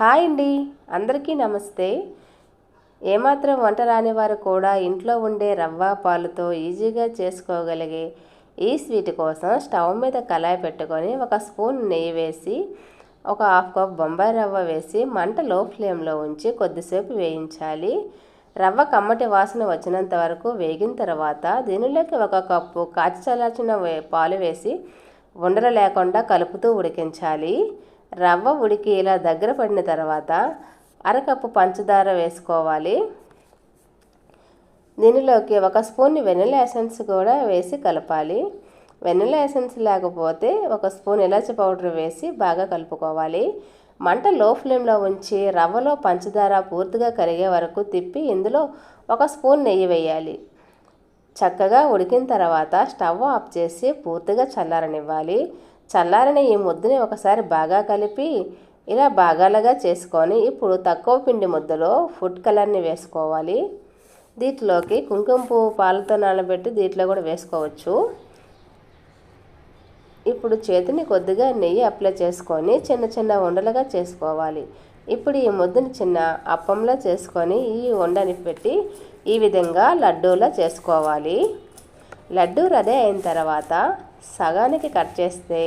Hi అండి. అందరికీ నమస్తే. ఏమాత్రం వంట రాని వారు కూడా ఇంట్లో ఉండే రవ్వ పాలుతో ఈజీగా చేసుకోగలిగే ఈ స్వీట్ కోసం స్టవ్ మీద కళాయి పెట్టుకొని ఒక స్పూన్ నెయ్యి వేసి ఒక హాఫ్ కప్ బొంబాయి రవ్వ వేసి మంట లో ఫ్లేమ్లో ఉంచి కొద్దిసేపు వేయించాలి. రవ్వ కమ్మటి వాసన వచ్చినంత వరకు వేగిన తర్వాత దీనిలోకి ఒక కప్పు కాచి చల్లార్చిన వే- పాలు వేసి ఉండలు లేకుండా కలుపుతూ ఉడికించాలి. రవ్వ ఉడికి ఇలా దగ్గర పడిన తర్వాత అరకప్పు పంచదార వేసుకోవాలి. దీనిలోకి ఒక స్పూన్ వెనిలా ఎసెన్స్ కూడా వేసి కలపాలి. వెనిలా ఎసెన్స్ లేకపోతే ఒక స్పూన్ ఇలాచి పౌడర్ వేసి బాగా కలుపుకోవాలి. మంట లో ఫ్లేమ్లో ఉంచి రవ్వలో పంచదార పూర్తిగా కరిగే వరకు తిప్పి ఇందులో ఒక స్పూన్ నెయ్యి వేయాలి. చక్కగా ఉడికిన తర్వాత స్టవ్ ఆఫ్ చేసి పూర్తిగా చల్లారనివ్వాలి. చల్లారిన ఈ ముద్దని ఒకసారి బాగా కలిపి ఇలా భాగాలుగా చేసుకొని ఇప్పుడు తక్కువ పిండి ముద్దలో ఫుడ్ కలర్ని వేసుకోవాలి. దీంట్లోకి కుంకుమ పువ్వు పాలతో నానబెట్టి దీంట్లో కూడా వేసుకోవచ్చు. ఇప్పుడు చేతిని కొద్దిగా నెయ్యి అప్లై చేసుకొని చిన్న చిన్న ఉండలుగా చేసుకోవాలి. ఇప్పుడు ఈ ముద్దని చిన్న అప్పంలో చేసుకొని ఈ ఉండని పెట్టి ఈ విధంగా లడ్డూలా చేసుకోవాలి. లడ్డూ రెడీ అయిన తర్వాత సగానికి కట్ చేస్తే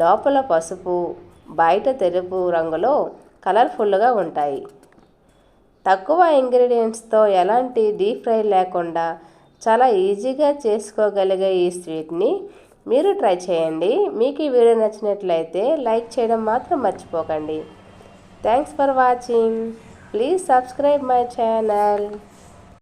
లోపల పసుపు బయట తెలుపు రంగులో కలర్ఫుల్గా ఉంటాయి. తక్కువ ఇంగ్రీడియంట్స్తో ఎలాంటి డీప్ ఫ్రై లేకుండా చాలా ఈజీగా చేసుకోగలిగే ఈ స్వీట్ని మీరు ట్రై చేయండి. మీకు ఈ వీడియో నచ్చినట్లయితే లైక్ చేయడం మాత్రం మర్చిపోకండి. Thanks for watching. Please subscribe my channel.